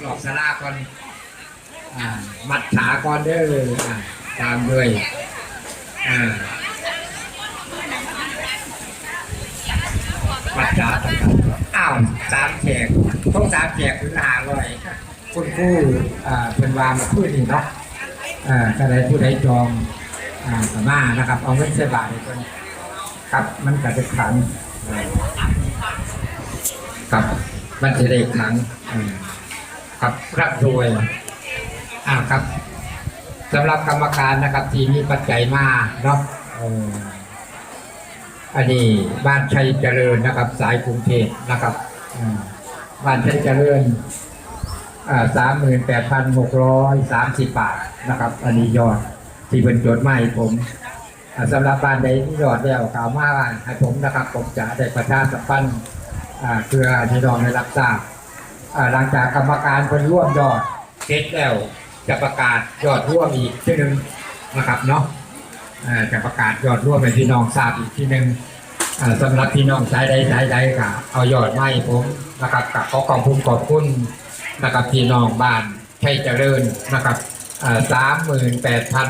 หลอกสลาก่อนอ่ามัดขาก่อนเด้ออ่าตามด้วยอ่ามัดขาต่างๆอ้าวสามแขกต้องสามแขกคือหาเลยคุณครู่อ่าเป็นวามาพูดนี่เนาะอ่าถ้าใดผู้ใดจองอ่าสามารถนะครับ เอาเงินเสียบาทเลยคนครับมันก็จะขันอ่าครับมันจะได้ครั้งอืม ครับรับรวยอ่าครับสำหรับกรรมการนะครับ ที่มีปัจจัยมาเนาะอันนี้บ้านชัยเจริญนะครับ สายกรุงเทพนะครับบ้านชัยเจริญสามหมื่นแปดพันหกร้อยสามสิบบาทนะครับ อันนี้ยอดที่เป็นโจทย์มาให้ผมสำหรับบ้านใดที่ยอดแล้วกล่าวมาให้ผมนะครับ ผมจะได้ประชาสัมพันธ์เพื่อที่น้องได้รับทราบ หลังจากกรรมการคนร่วมยอดเสร็จแล้วจะประกาศยอดร่วมอีกที่หนึ่งนะครับเนาะจะประกาศยอดร่วมให้พี่น้องทราบอีกที่หนึ่งสำหรับพี่น้องใช้ใดใช้ใดค่ะ เอายอดมาให้ผมนะครับกับขอขอบคุณขอบคุณนะครับพี่น้องบ้านใช้เจริญนะครับสามหมื่นแปดพัน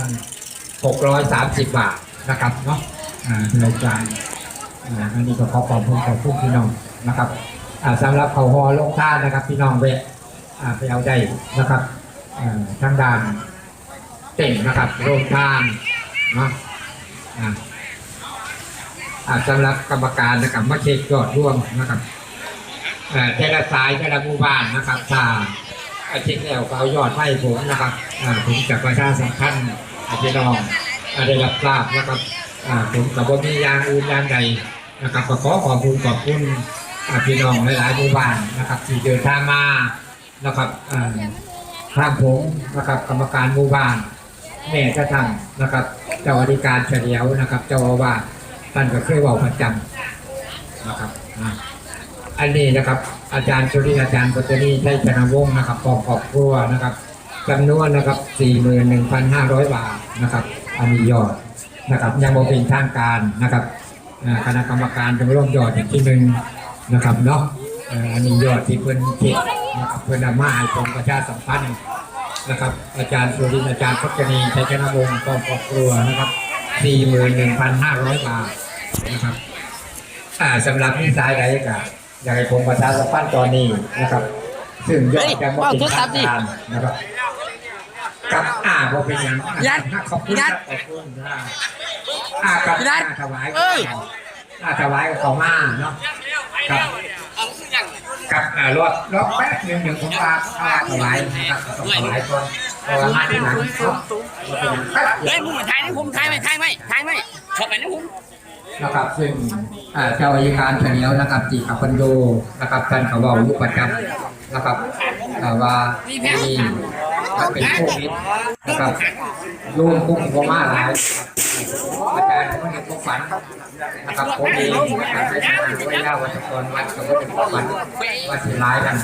หกร้อยสามสิบบาทนะครับเนาะอาในการอันนี้ก็ขอขอบคุณขอบคุณพี่น้องนะครับ สำหรับเขาฮอลงท่านนะครับ พี่น้องเวะไปเอาได้นะครับทางด้านเต่งนะครับโรงท่านเนาะสำหรับกรรมการนะครับมาเช็คยอดร่วมนะครับแต่ละสายแต่ละหมู่บ้านนะครับถ้าอาทิตย์แล้วก็เอายอดให้ผมนะครับผมจะประชาสัมพันธ์ให้พี่น้องอ่าได้รับทราบนะครับผมกับว่ามียางอื่นยางใดนะครับก็ขอขอบคุณขอบคุณ พี่น้องหลายๆหมู่บ้านนะครับที่เดินทางมานะครับทางผมนะครับกรรมการหมู่บ้านแม่กระทั่งนะครับ เจ้าอธิการเฉลียวนะครับ เจ้าอาวาสท่านก็เคยบอกประจำนะครับอันนี้นะครับ อาจารย์ชุริอาจารย์ปัตตานีชัยชนะวงนะครับกองครอบครัวนะครับจำนวนนะครับ 41,500 บาทนะครับ อันนี้ยอดนะครับยังบ่เป็นทางการนะครับคณะกรรมการจะร่วมยอดอีกทีหนึ่ง นะครับเนาะเอ่ออันนี้ยอดที่เพิ่นเก็บนะครับเพิ่นเอามาให้กรมประชาสัมพันธ์นะครับ อาจารย์สุรินทร์อาจารย์พัชนีชัยชนะวงศ์กองครอบครัวนะครับ 41,500 บาทนะครับอ่าสำหรับนิสายใดก็อยากให้ผมประชาสัมพันธ์ตอนนี้นะครับ ซึ่งยอดจะบ่เป็นทางการนะครับกับอ่าบ่เป็นหยังยัดขอบคุณครับขอบคุณนะอ่ากับยัดอ่าถวายเอ้ยอ่าถวายกับเขามาเนาะครับกับอ่ารอบรอบแป๊บหนึ่งหนึ่งผมว่าอ่าถวายนะครับก็ต้องถวายก่อนเพราะว่ามาที่หลังเนาะบ่เป็นหยังครับเฮ้ยผมถ่ายนะผมถ่ายไหมถ่ายไหมถ่ายไหมเข้าไปนะผมนะครับซึ่งอ่าเจ้าอัยการเฉลียวนะครับจีขับพันโดนะครับท่านเขาบอกอยู่ประจำนะครับอ่าว่ามีถ้าเป็นโควิดนะครับโยมคุกโคม่าหลาย อาจารย์ก็เห็นพวกฝันนะครับผมเองนะครับได้ทำงานด้วยย่าวัชกรวัดกับว่าเป็นพวกฝันว่าสิร้ายกัน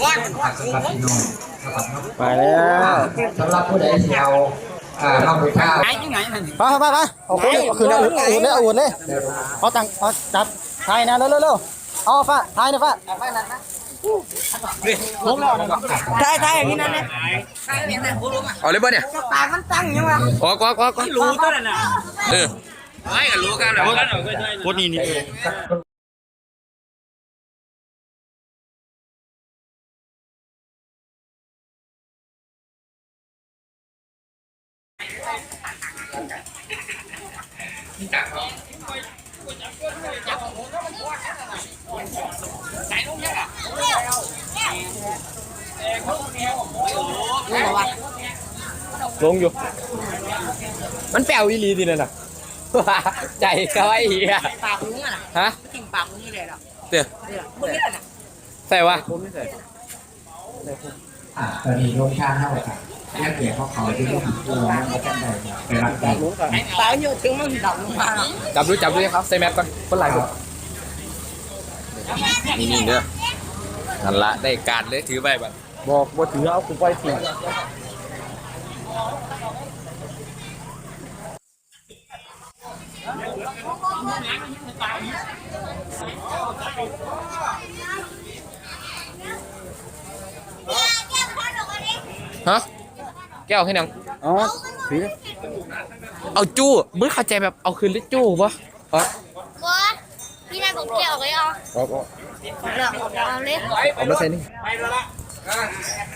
นี่นะครับสำหรับพี่น้องนะครับไปแล้วสำหรับผู้ใดที่เอาอ่ามาบูชาไงนั่นไปไปไปเอาคืนเอาคืนเอาอุ่นเลยเอาอุ่นเลยเอาตังเอาจับทายนะเร็วเร็วเร็วเอาฟ้าทายนะฟ้าถ่ายถ่ายอย่างนี้นั่นนะ ถ่ายอย่างนั้นผมรู้มาเอาเลยป่ะเนี่ยปากมันตั้งยังไงออกออกออกออกรู้ตัวน่ะเออไม่กันรู้กันแหรอโคตรนี่นี่ ลงอยู่ มันแปลวอีหลีทีนั่นน่ะ ใจก็ไอ้เหี้ยปากมึงอะฮะกินปากมึงนี่เลยหรอเดี๋ยวเนี่ยมึงนี่น่ะใส่วะอ่าตอนนี้โรงชาติเท่าไหร่ครับนักเกียรติเขาเขาที่ลูกตัวแล้วเขาจะได้ไปรับได้ปากอยู่ถึงมันดับลงมาจับดูจับดูยังครับใส่แมสก่อนคนไหลคนนี่นี่เด้อนั่นละได้การเลยถือไปแบบบอกว่าถือเอากูไปสิเฮะ แก้วให้นัง อ๋อผีเอาจู้เมื่อเข้าใจแบบเอาคืนหรือจู้ปะอ๋อบอสพี่นายผมเกี่ยวเลยอะเอาเอาเอาเลยเอามาใส่นี่ยังยัง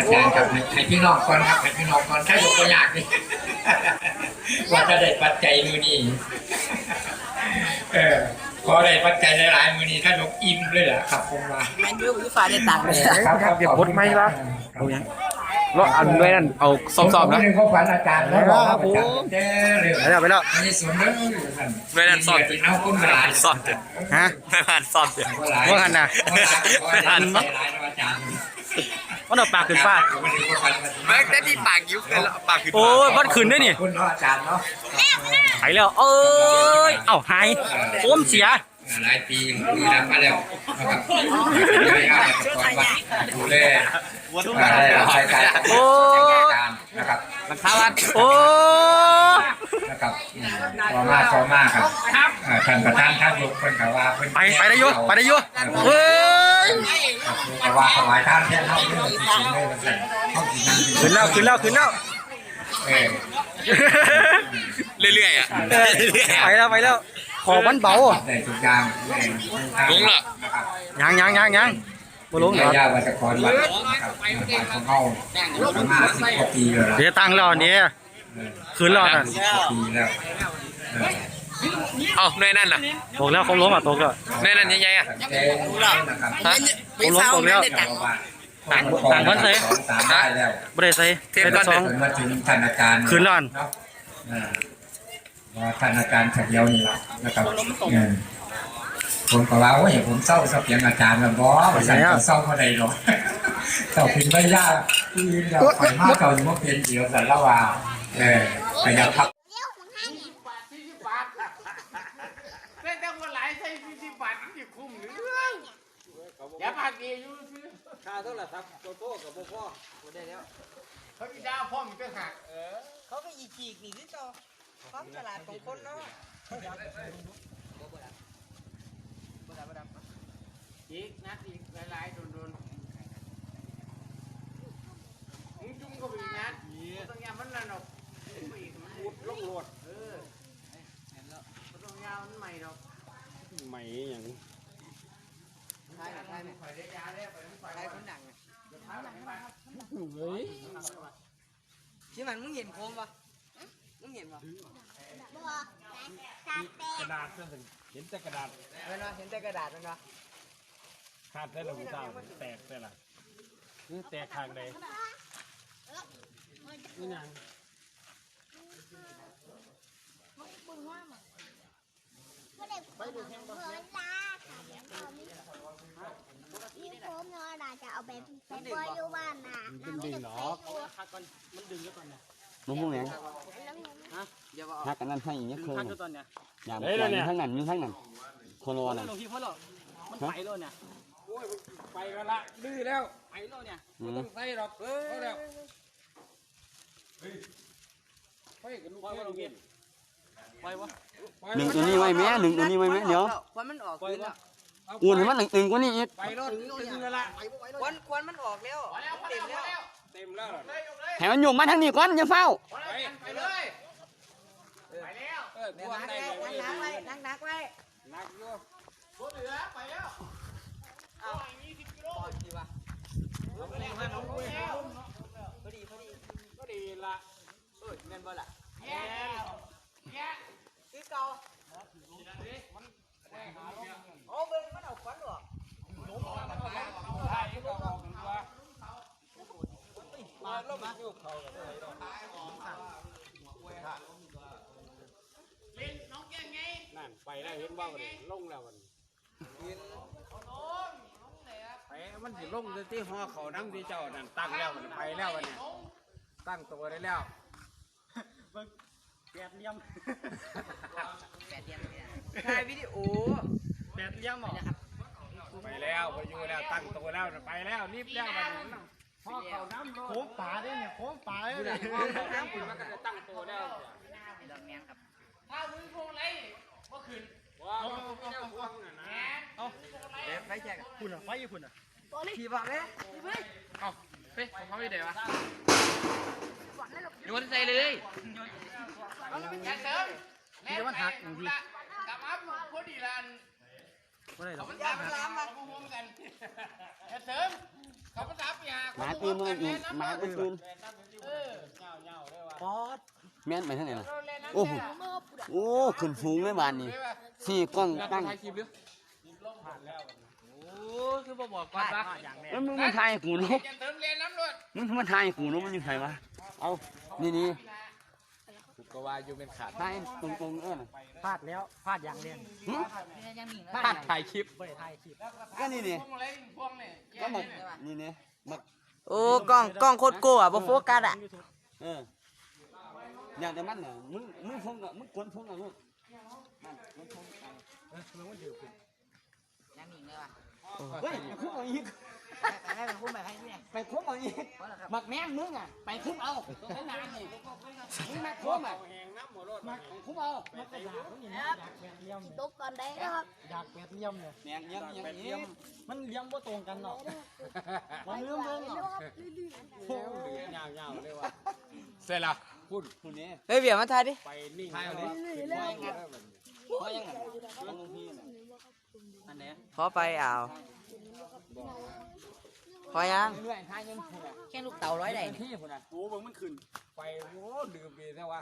อาจารย์ครับให้ให้พี่น้องก่อนครับให้พี่น้องก่อนถ้ายกตัวอย่างนี่ ว่าจะได้ปัจจัยมือนี้เออพอได้ปัจจัยหลายๆมือนี้ถ้ายกอิ่มเลยเหรอครับผมว่าแมนยูคือฟ้าได้ตังค์เลยครับครับเดี๋ยวพดไม่ละเอายังรถอันด้วยนั่นเอาซ้อมๆนะผมก็ฝันอาจารย์แล้วบอกว่าอาจารย์เด้อเร็วไปแล้วไปแล้วอันนี้สวนเด้อด้วยนั่นซ้อมกินเอาคนมาหลายซ้อมเถอะฮะไม่ผ่านซ้อมเถอะว่างันน่ะว่างันนะอาจารย์ มันเอาปากขึ้นฟ้าแม่งได้ที่ปากยิ้มเลยแล้วปากคือโอ้ยมันขึ้นได้นี่คุณเนาะอาจารย์เนาะไปแล้ว เอ้ย เอ้าหายโอมเสีย หลายปีดูแลมาแล้วนะครับไม่เอาแต่ก่อนว่าดูแลได้รับใช้การโอ้ยการนะครับราคาวัดโอ้ยนะครับพอมาพอมาครับอ่าท่านประธานท่านยกเพิ่นกว่าเพิ่นไปไปได้อยุ่ไปได้อยุ่เฮ้ย แต่ว่าถวายท่านแค่เท่านี้สิสิเลยว่าซั่นเฮาสินั่งอยู่ขึ้นแล้วขึ้นแล้วขึ้นแล้วเออเรื่อยๆอะเออไปแล้วไปแล้วขอมันเบาได้ทุกอย่างแม่ลุงล่ะนะครับยังยังยังยังบ่ลงเหรอญาวัชกรวัดนะครับบ้านของเฮามาสิบกว่าปีแล้วล่ะเดี๋ยวตังค์แล้วเนี่ยคืนแล้วน่ะสิบกว่าปีแล้ว เออเอาด้วยนั่นน่ะตกแล้วเขาล้มอะตกแล้วด้วยนั่นยังไงอะตั้งแต่นะครับฮะเขาล้มตกแล้วแต่ว่าต่างต่างคนเสยสองสามได้แล้วบ่ได้ใส่ได้แต่สองจนมาถึงท่านอาจารย์คืนแล้วอันเนาะอ่าว่าท่านอาจารย์ขัดเดียวนี่แหละนะครับเออผมก็ว่าโอ้ยผมเศร้าสับเสียงอาจารย์แล้วบ่ว่าสั่นก็เศร้าก็ได้หรอกเจ้าพิมพ์ไม่ยากที่เดียวไปมากเจ้าอยู่ว่าเป็นเดียวสันละว่าเออขยับพัก เล่นแต่คนหลายใช้สี่สิบบาทมันจะคุ้มหรือ อย่าปากดีอยู่ซื้อค่าเท่าไหร่ครับโตโต้กับพ่อพ่อบ่ได้แล้วเขาจะด่าพ่อมึงก็หักเออเขาก็อีจีกนี่คือเจ้าความฉลาดของคนเนาะอีกนัดอีกหลายๆโดนๆมึงจุ่มก็ไปอีกนัดต้องยามันนั่นหรอกมันอีกมันอุดลงโหลดเออมันต้องยามันใหม่หรอกใหม่หยัง ท้ายหน่อยท้หน่อยท้นหนังอ่ชิมันมึงเห็นโคมปะมึงเห็นปะบัวตาแตกกระดาษเพื่นเห็นแต่กระดาษเห็นวะเห็นแต่กระดาษเป็นวะขาดได้หรือเปล่าแตกได้หรือแตกทางใดนี่ยังไม่ได้แห้งบ่ คมเนาะน่าจะเอาไปไปปล่อยอยู่บ้านน่ะเป็นดิ่งหรอกมันดึงแล้วก่อนเนี่ยมึงพูดหยังอย่าบอกฮักกันนั่นให้อีกเนี่ยคือพักแล้วตอนเนี้ยอย่างอย่างทั้งนั้นอยู่ทั้งนั้นคนรอนั่นลงที่พ่อหรอกมันไปแล้วเนี่ยโอ้ยไปกันละดื้อแล้วไปแล้วเนี่ยอืมใส่หรอกเออแล้วไปกันลูกเพื่อนเงี้ยไปวะหนึ่งตัวนี้ไว้แม่หนึ่งตัวนี้ไว้แม่เดี๋ยวควันมันออกคืนแล้ว อุ่นให้มันหนึ่งหนึ่งกว่านี้อีกไปรถตึงแล้วละควันควันมันออกแล้วเต็มแล้วเต็มแล้วให้มันอยู่มาทางนี้ก่อนอย่าเฝ้าไปเลยไปแล้วเออนั่กวางได้เลยงนักไว้นั่งนักไว้นักอยู่รถเหลือไปแล้วเอาปอดดีวะเอาไปเลยเอาไปเลยพอดีพอดีก็ดีละเออเงินบ่ล่ะแย่แย่คือเก่า โอ้เบิ่งมันเอาควันออกได้ก็ออกกันว่ามาแล้วมาอยู่เขาเล่นน้องแก่ไงนั่นไปได้เห็นว่าวันลงแล้ววันไปมันสิลงที่ห่อเขาน้ำที่เจ้านั่นตั้งแล้วมันไปแล้ววันนี้ตั้งตัวได้แล้วแปดเหลี่ยม ถ่ายวิดีโอแปดเหลี่ยมเหรอไปแล้วไปอยู่แล้วตั้งตัวแล้วไปแล้วรีบแล้ววันนี้ห่อเขาน้ำโค้งป่าด้วยเนี่ยโค้งป่าด้วยนี่เนี่ยห่อเขาน้ำคุณมันก็จะตั้งตัวแล้วว้าวเจ้าพวงน่ะนะเดี๋ยวไปแจกคุณอะไฟอยู่คุณอะขี่บอกเลยเฮ้ยของเขาไม่ได้วะโยนใส่เลยนี่มันหักอย่างที่กลับมา พอดีละอันไม่ได้หรอกยามันล้ำมาเขาพร้อมกันแค่เสริมเขาภาษาปีหาหมาปืนมันหมาปืนปืนป๊อดแม่นไปทางไหนล่ะโอ้โหโอ้ขึ้นฟูงเลยบานนี้สี่กล้องตั้งถ่ายคลิปหรือโอ้คือบ่บอกก่อนปะแล้วมึงมาถ่ายให้กูเนาะจะเติมเรียนน้ำรวดมึงมาถ่ายให้กูเนาะมันอยู่ไหนวะเอานี่นี่ ก็ว่าอยู่เป็นขาดถ่ายตรงตรงๆเออน่ะพลาดแล้วพลาดอย่างเดียวหึพลาดถ่ายคลิปไม่ได้ถ่ายคลิปก็นี่นี่พวงอะไรพวงเนี่ยก็หมดนี่นี่หมดโอ้กล้องกล้องโคตรโก้อะบ่โฟกัสอะเอออย่างแต่มันน่ะมึงมึงฟงกับมึงกวนฟงกับลูกยังหนิงเลยว่ะ เฮ้ยไปคุ้มเอาอีก ไปให้มันคุ้มไปให้เนี่ยไปคุ้มเอาอีกหมักแม่งมึงอะ ไปคุ้มเอาตรงนั้นนี่มึงมาคุ้มอะมักคุ้มเอามันก็อยากมันอย่าอยากแปดเลี่ยมตกก่อนได้ครับอยากแปดเหลี่ยมเนี่ยแม่งเยังยังอีกมันเหลี่ยมว่าตรงกันเนาะมันเรื่องเรื่องเนาะยยาวๆเลยว่ะเสร็จล้วพูดคุณนี่เฮ้ยเบียร์มาถ่ายดิไปนิ่งถ่ายเอาดิเพราะยังไงมันลงที่น่อันเนี้ยขอไปอ่า วขอยังเรื่อยๆท้ายยังคุณอะแค่ลูกเต่าร้อยได้ที่คุณอะโอ้เบิ่งมันขึ้นไปโอ้ดื่มดีแท้วะ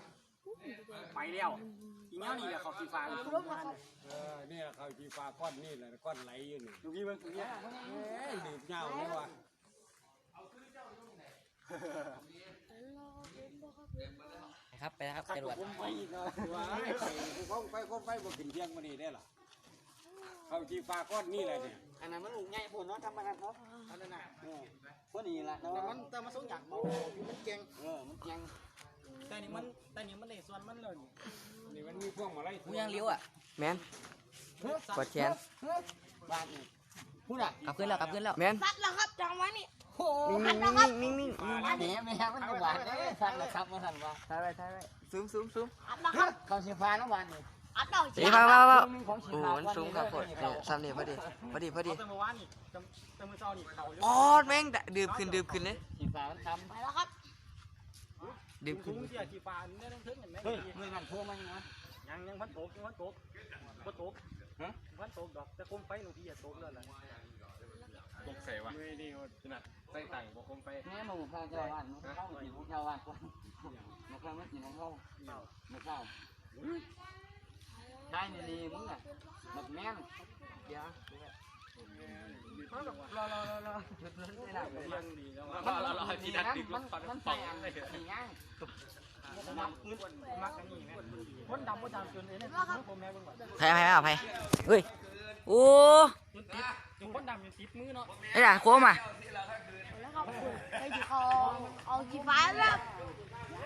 ไปแล้วอีเงี้ยนี่แหละเขาสีฟ้าอยู่ตรงนั้นเออนี่เขาจีฟ้าก้อนนี่แหละก้อนไหลอยู่นี่ดูพี่เบิ้งดูพี่เอ้ยดื่มยาวเลยวะครับไปครับจรวดผมไปอีกแล้วว้ายไปเขาไปเขาไปบ่ขึ้นเที่ยงมานี่ได้หรอ เขาจีฟ้าก้อนนี่แหละเนี่ยอันนั้นมันลูกใหญ่ผลเนาะทำมากันเนาะอันนั้นน่ะพอดีละแต่แต่ว่ามันแต่มันสงอยากเบามันเก่งเออมันยังแต่นี่มันแต่นี่มันในส่วนมันเลยนี่มันมีพวกมาไล่กูยังเลี้ยวอะแมนกดแขนบ้านนี่พูดอะกลับขึ้นแล้วกลับขึ้นแล้วแมนพัดแล้วครับจองไว้นี่นิ่งนิ่งนิ่งนิ่งนิ่งอันนี้แม่มันก็หวานเด้สั่งแล้วครับมาสั่นว่าถ่ายไปถ่ายไปซูมซูมซูมพัดแล้วครับเขาสีฟ้าน้ำหวานนี่พัดเรา สีฟ้าฟ้าฟ้ามีของสีโอ้ฟ้ามันซูมครับกดเนี่ยซ้ำนี่พอดีพอดีพอดีแต่เมื่อวานนี่แต่เมื่อเช้านี่เขาเยอ๋อแม่งดื่มขึ้นดื่มขึ้นเลยสีฟ้ามันทไปแล้วครับดื่มถุขึ้นงเสียสีฟ้านี่ต้องถึงเห็นไหมำเฮ้ยเมื่อนั้นโทรมายังไงยังยังพันโตกยังพันโตกพันโตกฮะพันโตกดอกแต่คมไฟหนูพี่อย่าโตกเลยล่ะตกใส่วะไม่ดีขนาดใส่ตังค์บ่คมไปแม่มาบุกพาเจ้าบ้านมาเข้ามากินของเจ้าบ้านก่อนมาเข้ามากินของเขามาเข้า ใช่นี่นี่มึงอ่ะแบบแม่ง เดี๋ยว รอรอรอรอหยุดเลยไม่ได้เลยยังดีแล้ว เราเราที่ดักติดร มัน ถฟัน มัน สอ ใส่ ง อัน เลย สีย่าง มักอึดมักอันนี้แม่คนดำคนดำจนเอ้เนี่ยผมแม่เบิ่งว่า ใครใครเอาใครเฮ้ยโอ้ ติดติดคนดำอยู่ติดมือเนาะ ไอ้ด่าโค้งมา แล้วครับไปที่คอเอากี่ฟ้าแล้ว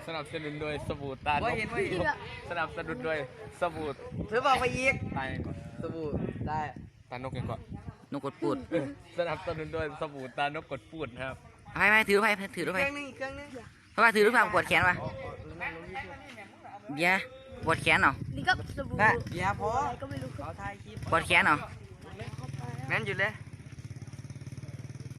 สนับสนุนโดยสบู่ตานว่ากเห็นว่าเห็น สนับสนุนโดยสบู่ถือบอกไปอีกตายก่อนสบู่ได้ตานกยังก่อนนกกดปูดสนับสนุนโดยสบู่ตานกกดปูดนะครับไปไปถือไปถือไปเครื่องนึงเครื่องนึงเพราะว่าถือรูปภาพปวดแขนวะเบียร์ปวดแขนเหรอ นี่ก็สบู่เบียร์พออะไรก็ไม่รู้ครับปวดแขนเหรอ งั้นหยุดเลย